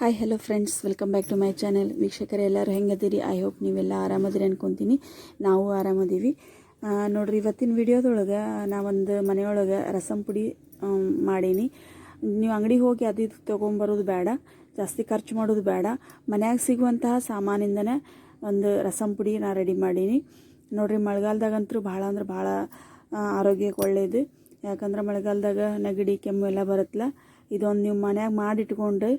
Hi hello friends welcome back to my channel ವೀಕ್ಷಕರು, ಎಲ್ಲರೂ ಹೆಂಗದಿರಿ I hope ನೀವೆಲ್ಲ ಆರಾಮದಿರಿ ಅನ್ಕೊತೀನಿ. ನಾವು ಆರಾಮದೀವಿ. ನೋಡ್ರಿ, ಇವತ್ತಿನ ವಿಡಿಯೋದೊಳಗೆ ನಾವೊಂದು ಮನೆಯೊಳಗೆ ರಸಂ ಪುಡಿ ಮಾಡೀನಿ. ನೀವು ಅಂಗಡಿಗೆ ಹೋಗಿ ಅದು ಇದು ತೊಗೊಂಬರೋದು ಬೇಡ. ಜಾಸ್ತಿ ಖರ್ಚು ಮಾಡೋದು ಬೇಡ. ಮನ್ಯಾಗ ಸಿಗುವಂತಹ ಸಾಮಾನಿಂದನೇ ಒಂದು ರಸಂ ಪುಡಿ ನಾ ರೆಡಿ ಮಾಡೀನಿ. ನೋಡ್ರಿ, ಮಳೆಗಾಲದಾಗಂತೂ ಭಾಳ ಅಂದ್ರೆ ಭಾಳ ಆರೋಗ್ಯಕ್ಕೆ ಒಳ್ಳೆಯದು ಯಾಕಂದ್ರೆ ಮಳೆಗಾಲದಾಗ ನೆಗಡಿ, ಕೆಮ್ಮು ಎಲ್ಲ ಬರುತ್ತಲ್ಲ ಇದೊಂದು ನೀವು ಮನ್ಯಾಗ ಮಾಡಿಟ್ಕೊಂಡು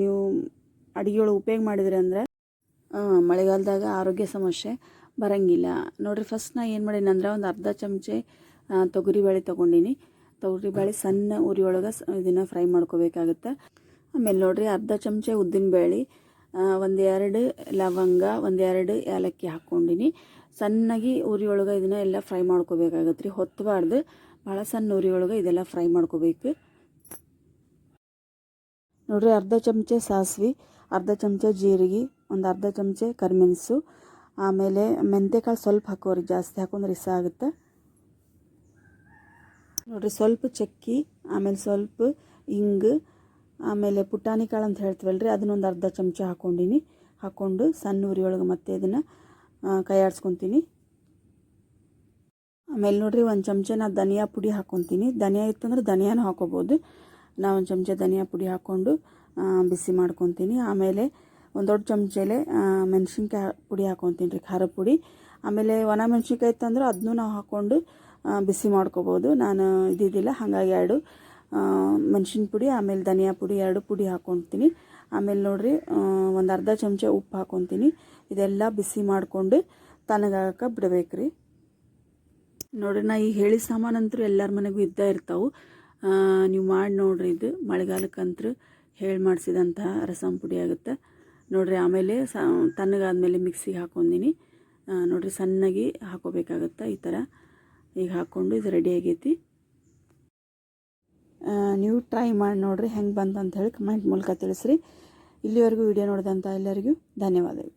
ನೀವು ಅಡುಗೆಯೊಳಗೆ ಉಪಯೋಗ ಮಾಡಿದ್ರಿ ಅಂದ್ರೆ ಮಳೆಗಾಲದಾಗ ಆರೋಗ್ಯ ಸಮಸ್ಯೆ ಬರಂಗಿಲ್ಲ. ನೋಡಿರಿ ಫಸ್ಟ್ ನಾ ಏನು ಮಾಡೀನಿ ಅಂದ್ರೆ ಒಂದು ಅರ್ಧ ಚಮಚೆ ತೊಗರಿ ಬೇಳೆ ತೊಗರಿಬೇಳೆ ತೊಗರಿ ಬೇಳೆ ಸಣ್ಣ ಉರಿ ಒಳಗೆ ಇದನ್ನು ಫ್ರೈ ಮಾಡ್ಕೋಬೇಕಾಗುತ್ತೆ. ಆಮೇಲೆ ನೋಡಿರಿ, ಅರ್ಧ ಚಮಚೆ ಉದ್ದಿನ ಬೇಳೆ ಒಂದು ಎರಡು ಲವಂಗ ಒಂದೆರಡು ಏಲಕ್ಕಿ ಹಾಕ್ಕೊಂಡಿನಿ ಸಣ್ಣಗೆ ಉರಿ ಒಳಗೆ ಇದನ್ನ ಎಲ್ಲ ಫ್ರೈ ಮಾಡ್ಕೋಬೇಕಾಗತ್ತೆ ರೀ ಹೊತ್ತಬಾರ್ದು ಭಾಳ ಸಣ್ಣ ಉರಿ ಒಳಗೆ ಇದೆಲ್ಲ ಫ್ರೈ ಮಾಡ್ಕೋಬೇಕು. ನೋಡ್ರಿ ಅರ್ಧ ಚಮಚೆ ಸಾಸಿವೆ, ಅರ್ಧ ಚಮಚ ಜೀರಿಗೆ, ಒಂದು ಅರ್ಧ ಚಮಚೆ ಕರಿಮೆಣಸು, ಆಮೇಲೆ ಮೆಂತೆಕಾಳು ಸ್ವಲ್ಪ ಹಾಕೋರಿ, ಜಾಸ್ತಿ ಹಾಕೊಂಡ್ರೆ ಇಷ್ಟ ಆಗುತ್ತೆ. ನೋಡಿರಿ ಸ್ವಲ್ಪ ಚಕ್ಕಿ, ಆಮೇಲೆ ಸ್ವಲ್ಪ ಹಿಂಗು ಆಮೇಲೆ ಪುಟಾಣಿ ಕಾಳು ಅಂತ ಹೇಳ್ತೀವಲ್ರಿ ಅದನ್ನೊಂದು ಅರ್ಧ ಚಮಚ ಹಾಕೊಂಡಿನಿ. ಹಾಕ್ಕೊಂಡು ಸಣ್ಣ ಉರಿ ಒಳಗೆ ಮತ್ತೆ ಇದನ್ನು ಕೈ ಆಮೇಲೆ ನೋಡಿರಿ ಒಂದು ಚಮಚ ನಾ ಧನಿಯಾ ಪುಡಿ ಹಾಕ್ಕೊತೀನಿ ಧನಿಯಾ ಇತ್ತಂದ್ರೆ ಧನಿಯಾನು ಹಾಕೋಬೋದು. ನಾ ಒಂದು ಚಮಚ ಧನಿಯಾ ಪುಡಿ ಹಾಕ್ಕೊಂಡು ಬಿಸಿ ಮಾಡ್ಕೊತೀನಿ. ಆಮೇಲೆ ಒಂದು ದೊಡ್ಡ ಚಮಚೆಲೆ ಮೆಣಸಿನ್ಕಾಯಿ ಪುಡಿ ಹಾಕ್ಕೊತೀನಿ ರೀ, ಖಾರ ಪುಡಿ. ಆಮೇಲೆ ಒಣ ಮೆಣಸಿನ್ಕಾಯಿ ಇತ್ತಂದ್ರೆ ಅದನ್ನೂ ನಾವು ಹಾಕ್ಕೊಂಡು ಬಿಸಿ ಮಾಡ್ಕೋಬೋದು. ನಾನು ಇದಿದ್ದಿಲ್ಲ ಹಾಗಾಗಿ ಎರಡು ಮೆಣಸಿನ ಪುಡಿ, ಆಮೇಲೆ ಧನಿಯಾ ಪುಡಿ ಎರಡು ಪುಡಿ ಹಾಕ್ಕೊತೀನಿ ಆಮೇಲೆ ನೋಡಿರಿ ಒಂದು ಅರ್ಧ ಚಮಚ ಉಪ್ಪು ಹಾಕ್ಕೊತೀನಿ ಇದೆಲ್ಲ ಬಿಸಿ ಮಾಡಿಕೊಂಡು ತಣ್ಣಗಾಗಕ್ಕೆ ಬಿಡಬೇಕ್ರಿ. ನೋಡಿರಿ, ನಾ ಈ ಹೇಳಿ ಸಾಮಾನಂತರೂ ಎಲ್ಲರ ಮನೆಗೂ ಇದ್ದೇ ಇರ್ತಾವೆ. ನೀವು ಮಾಡಿ ನೋಡ್ರಿ ಇದು. ಮಳೆಗಾಲಕ್ಕಂತೂ ಹೇಳಿ ಮಾಡಿಸಿದಂತಹ ರಸಂ ಪುಡಿ ಆಗುತ್ತೆ. ನೋಡ್ರಿ, ಆಮೇಲೆ ಸ, ತಣ್ಣಗಾದ್ಮೇಲೆ ಮಿಕ್ಸಿಗೆ ಹಾಕೊಂಡಿನಿ ನೋಡ್ರಿ, ಸಣ್ಣಗೆ ಹಾಕೋಬೇಕಾಗತ್ತೆ ಈ ಥರ. ಈಗ ಹಾಕ್ಕೊಂಡು ಇದು ರೆಡಿ ಆಗೈತಿ. ನೀವು ಟ್ರೈ ಮಾಡಿ ನೋಡ್ರಿ ಹೆಂಗೆ ಬಂತು ಅಂತ ಹೇಳಿ ಕಮೆಂಟ್ ಮೂಲಕ ತಿಳಿಸ್ರಿ. ಇಲ್ಲಿವರೆಗೂ ವಿಡಿಯೋ ನೋಡಿದಂಥ ಎಲ್ಲರಿಗೂ ಧನ್ಯವಾದಗಳು.